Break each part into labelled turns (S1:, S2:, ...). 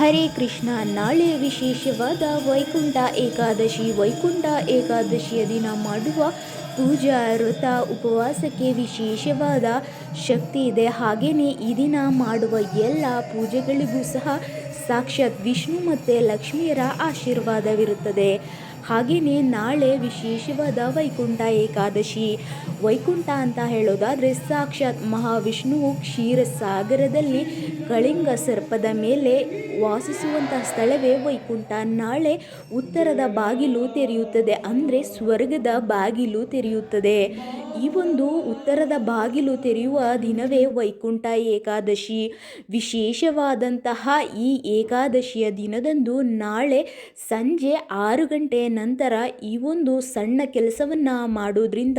S1: ಹರೇ ಕೃಷ್ಣ, ನಾಳೆ ವಿಶೇಷವಾದ ವೈಕುಂಠ, ಏಕಾದಶಿ ವೈಕುಂಠ, ಏಕಾದಶಿಯ ದಿನ ಮಾಡುವ ಪೂಜಾ ವ್ರತ, ಉಪವಾಸಕ್ಕೆ ವಿಶೇಷವಾದ ಶಕ್ತಿ ಇದೆ. ಹಾಗೆಯೇ ಈ ದಿನ ಮಾಡುವ ಎಲ್ಲ ಪೂಜೆಗಳಿಗೂ ಸಹ ಸಾಕ್ಷಾತ್ ವಿಷ್ಣು ಮತ್ತು ಲಕ್ಷ್ಮಿಯರ ಆಶೀರ್ವಾದವಿರುತ್ತದೆ. ಹಾಗೆಯೇ ನಾಳೆ ವಿಶೇಷವಾದ ವೈಕುಂಠ, ಏಕಾದಶಿ ವೈಕುಂಠ ಅಂತ ಹೇಳೋದಾದರೆ ಸಾಕ್ಷಾತ್ ಮಹಾವಿಷ್ಣುವು ಕ್ಷೀರಸಾಗರದಲ್ಲಿ ಕಳಿಂಗ ಸರ್ಪದ ಮೇಲೆ ವಾಸಿಸುವಂತಹ ಸ್ಥಳವೇ ವೈಕುಂಠ. ನಾಳೆ ಉತ್ತರದ ಬಾಗಿಲು ತೆರೆಯುತ್ತದೆ ಅಂದರೆ ಸ್ವರ್ಗದ ಬಾಗಿಲು ತೆರೆಯುತ್ತದೆ. ಈ ಒಂದು ಉತ್ತರದ ಬಾಗಿಲು ತೆರೆಯುವ ದಿನವೇ ವೈಕುಂಠ ಏಕಾದಶಿ. ವಿಶೇಷವಾದಂತಹ ಈ ಏಕಾದಶಿಯ ದಿನದಂದು ನಾಳೆ ಸಂಜೆ ಆರು ಗಂಟೆಯ ನಂತರ ಈ ಒಂದು ಸಣ್ಣ ಕೆಲಸವನ್ನು ಮಾಡೋದ್ರಿಂದ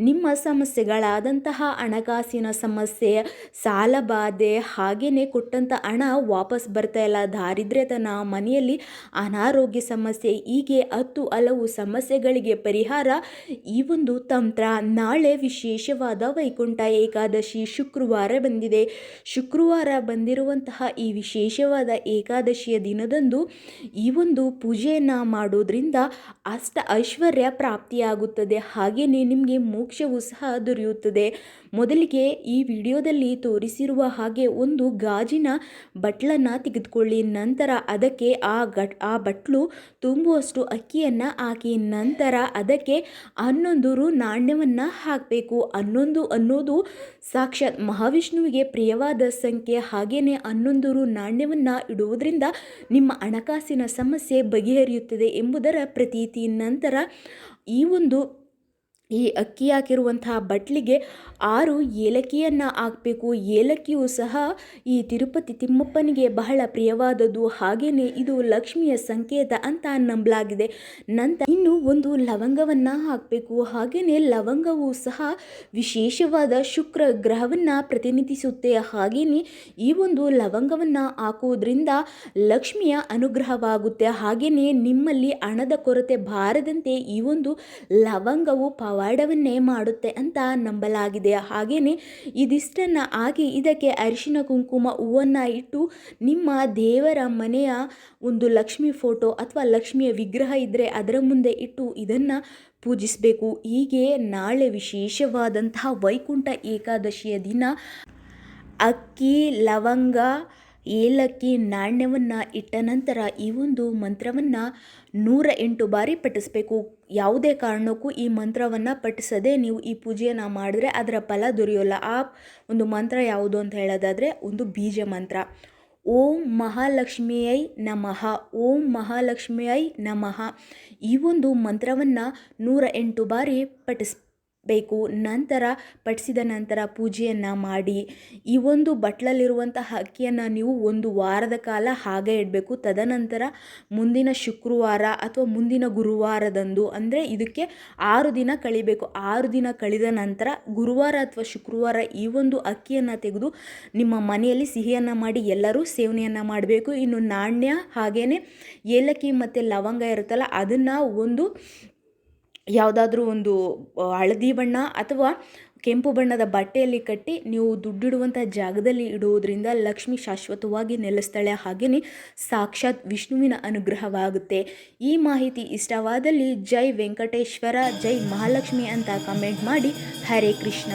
S1: ನಿಮ್ಮ ಸಮಸ್ಯೆಗಳಾದಂತಹ ಹಣಕಾಸಿನ ಸಮಸ್ಯೆ ಸಾಲಬಾಧೆ ಹಾಗೆಯೇ ಕೊಟ್ಟಂಥ ಹಣ ವಾಪಸ್ ಬರ್ತಾ ಇಲ್ಲ. ದಾರಿದ್ರ್ಯತನ ಮನೆಯಲ್ಲಿ ಅನಾರೋಗ್ಯ ಸಮಸ್ಯೆ, ಹೀಗೆ ಹತ್ತು ಹಲವು ಸಮಸ್ಯೆಗಳಿಗೆ ಪರಿಹಾರ ಈ ಒಂದು ತಂತ್ರ. ನಾಳೆ ವಿಶೇಷವಾದ ವೈಕುಂಠ ಏಕಾದಶಿ ಶುಕ್ರವಾರ ಬಂದಿದೆ. ಶುಕ್ರವಾರ ಬಂದಿರುವಂತಹ ಈ ವಿಶೇಷವಾದ ಏಕಾದಶಿಯ ದಿನದಂದು ಈ ಒಂದು ಪೂಜೆಯನ್ನು ಮಾಡೋದ್ರಿಂದ ಅಷ್ಟ ಐಶ್ವರ್ಯ ಪ್ರಾಪ್ತಿಯಾಗುತ್ತದೆ. ಹಾಗೆಯೇ ನಿಮಗೆ ಮೋಕ್ಷವೂ ಸಹ ದೊರೆಯುತ್ತದೆ. ಮೊದಲಿಗೆ ಈ ವಿಡಿಯೋದಲ್ಲಿ ತೋರಿಸಿರುವ ಹಾಗೆ ಒಂದು ಗಾಜಿನ ಬಟ್ಲನ್ನು ತೆಗೆದುಕೊಳ್ಳಿ. ನಂತರ ಅದಕ್ಕೆ ಆ ಗಟ್, ಆ ಬಟ್ಲು ತುಂಬುವಷ್ಟು ಅಕ್ಕಿಯನ್ನು ಹಾಕಿ. ನಂತರ ಅದಕ್ಕೆ ಹನ್ನೊಂದು ರು ನಾಣ್ಯವನ್ನು ಹಾಕಬೇಕು. ಹನ್ನೊಂದು ಅನ್ನೋದು ಸಾಕ್ಷಾತ್ ಮಹಾವಿಷ್ಣುವಿಗೆ ಪ್ರಿಯವಾದ ಸಂಖ್ಯೆ. ಹಾಗೆಯೇ ಹನ್ನೊಂದು ರು ನಾಣ್ಯವನ್ನು ಇಡುವುದರಿಂದ ನಿಮ್ಮ ಹಣಕಾಸಿನ ಸಮಸ್ಯೆ ಬಗೆಹರಿಯುತ್ತದೆ ಎಂಬುದರ ಪ್ರತೀತಿ. ನಂತರ ಈ ಒಂದು ಈ ಅಕ್ಕಿ ಹಾಕಿರುವಂತಹ ಬಟ್ಲಿಗೆ ಆರು ಏಲಕ್ಕಿಯನ್ನು ಹಾಕಬೇಕು. ಏಲಕ್ಕಿಯು ಸಹ ಈ ತಿರುಪತಿ ತಿಮ್ಮಪ್ಪನಿಗೆ ಬಹಳ ಪ್ರಿಯವಾದದ್ದು. ಹಾಗೆಯೇ ಇದು ಲಕ್ಷ್ಮಿಯ ಸಂಕೇತ ಅಂತ ನಂಬಲಾಗಿದೆ. ನಂತರ ಇನ್ನು ಒಂದು ಲವಂಗವನ್ನು ಹಾಕಬೇಕು. ಹಾಗೆಯೇ ಲವಂಗವು ಸಹ ವಿಶೇಷವಾದ ಶುಕ್ರ ಗ್ರಹವನ್ನು ಪ್ರತಿನಿಧಿಸುತ್ತೆ. ಹಾಗೆಯೇ ಈ ಒಂದು ಲವಂಗವನ್ನು ಹಾಕುವುದರಿಂದ ಲಕ್ಷ್ಮಿಯ ಅನುಗ್ರಹವಾಗುತ್ತೆ. ಹಾಗೆಯೇ ನಿಮ್ಮಲ್ಲಿ ಹಣದ ಕೊರತೆ ಬಾರದಂತೆ ಈ ಒಂದು ಲವಂಗವು ಪವಾಡವನ್ನೇ ಮಾಡುತ್ತೆ ಅಂತ ನಂಬಲಾಗಿದೆ. ಹಾಗೆಯೇ ಇದಿಷ್ಟನ್ನು ಹಾಕಿ ಇದಕ್ಕೆ ಅರಿಶಿನ ಕುಂಕುಮ ಹೂವನ್ನು ಇಟ್ಟು ನಿಮ್ಮ ದೇವರ ಮನೆಯ ಒಂದು ಲಕ್ಷ್ಮಿ ಫೋಟೋ ಅಥವಾ ಲಕ್ಷ್ಮಿಯ ವಿಗ್ರಹ ಇದ್ದರೆ ಅದರ ಮುಂದೆ ಇಟ್ಟು ಇದನ್ನು ಪೂಜಿಸಬೇಕು. ಹೀಗೆ ನಾಳೆ ವಿಶೇಷವಾದಂತಹ ವೈಕುಂಠ ಏಕಾದಶಿಯ ದಿನ. ಅಕ್ಕಿ, ಲವಂಗ ಏಲಕ್ಕಿ ನಾಣ್ಯವನ್ನು ಇಟ್ಟ ನಂತರ ಈ ಒಂದು ಮಂತ್ರವನ್ನು ನೂರ ಎಂಟು ಬಾರಿ ಪಠಿಸಬೇಕು. ಯಾವುದೇ ಕಾರಣಕ್ಕೂ ಈ ಮಂತ್ರವನ್ನು ಪಠಿಸದೆ ನೀವು ಈ ಪೂಜೆಯನ್ನು ಮಾಡಿದ್ರೆ ಅದರ ಫಲ ದೊರೆಯೋಲ್ಲ. ಆ ಒಂದು ಮಂತ್ರ ಯಾವುದು ಅಂತ ಹೇಳೋದಾದರೆ ಒಂದು ಬೀಜ ಮಂತ್ರ. ಓಂ ಮಹಾಲಕ್ಷ್ಮಿಯೈ ನಮಃ. ಓಂ ಮಹಾಲಕ್ಷ್ಮಿಯೈ ನಮಃ. ಈ ಒಂದು ಮಂತ್ರವನ್ನು ನೂರ ಎಂಟು ಬಾರಿ ಪಠಿಸ್ ಬೇಕು. ನಂತರ ಪಠಿಸಿದ ನಂತರ ಪೂಜೆಯನ್ನು ಮಾಡಿ. ಈ ಒಂದು ಬಟ್ಲಲ್ಲಿರುವಂತಹ ಅಕ್ಕಿಯನ್ನು ನೀವು ಒಂದು ವಾರದ ಕಾಲ ಹಾಗೆ ಇಡಬೇಕು. ತದನಂತರ ಮುಂದಿನ ಶುಕ್ರವಾರ ಅಥವಾ ಮುಂದಿನ ಗುರುವಾರದಂದು, ಅಂದರೆ ಇದಕ್ಕೆ ಆರು ದಿನ ಕಳಿಬೇಕು. ಆರು ದಿನ ಕಳೆದ ನಂತರ ಗುರುವಾರ ಅಥವಾ ಶುಕ್ರವಾರ ಈ ಒಂದು ಅಕ್ಕಿಯನ್ನು ತೆಗೆದು ನಿಮ್ಮ ಮನೆಯಲ್ಲಿ ಸಿಹಿಯನ್ನು ಮಾಡಿ ಎಲ್ಲರೂ ಸೇವನೆಯನ್ನು ಮಾಡಬೇಕು. ಇನ್ನು ನಾಣ್ಯ ಹಾಗೆಯೇ ಏಲಕ್ಕಿ ಮತ್ತು ಲವಂಗ ಇರುತ್ತಲ್ಲ, ಅದನ್ನು ಒಂದು ಯಾವುದಾದ್ರೂ ಒಂದು ಹಳದಿ ಬಣ್ಣ ಅಥವಾ ಕೆಂಪು ಬಣ್ಣದ ಬಟ್ಟೆಯಲ್ಲಿ ಕಟ್ಟಿ ನೀವು ದುಡ್ಡಿಡುವಂಥ ಜಾಗದಲ್ಲಿ ಇಡುವುದರಿಂದ ಲಕ್ಷ್ಮಿ ಶಾಶ್ವತವಾಗಿ ನೆಲೆಸ್ತಾಳೆ ಹಾಗೆಯೇ ಸಾಕ್ಷಾತ್ ವಿಷ್ಣುವಿನ ಅನುಗ್ರಹವಾಗುತ್ತೆ. ಈ ಮಾಹಿತಿ ಇಷ್ಟವಾದಲ್ಲಿ ಜೈ ವೆಂಕಟೇಶ್ವರ, ಜೈ ಮಹಾಲಕ್ಷ್ಮಿ ಅಂತ ಕಮೆಂಟ್ ಮಾಡಿ. ಹರೇ ಕೃಷ್ಣ.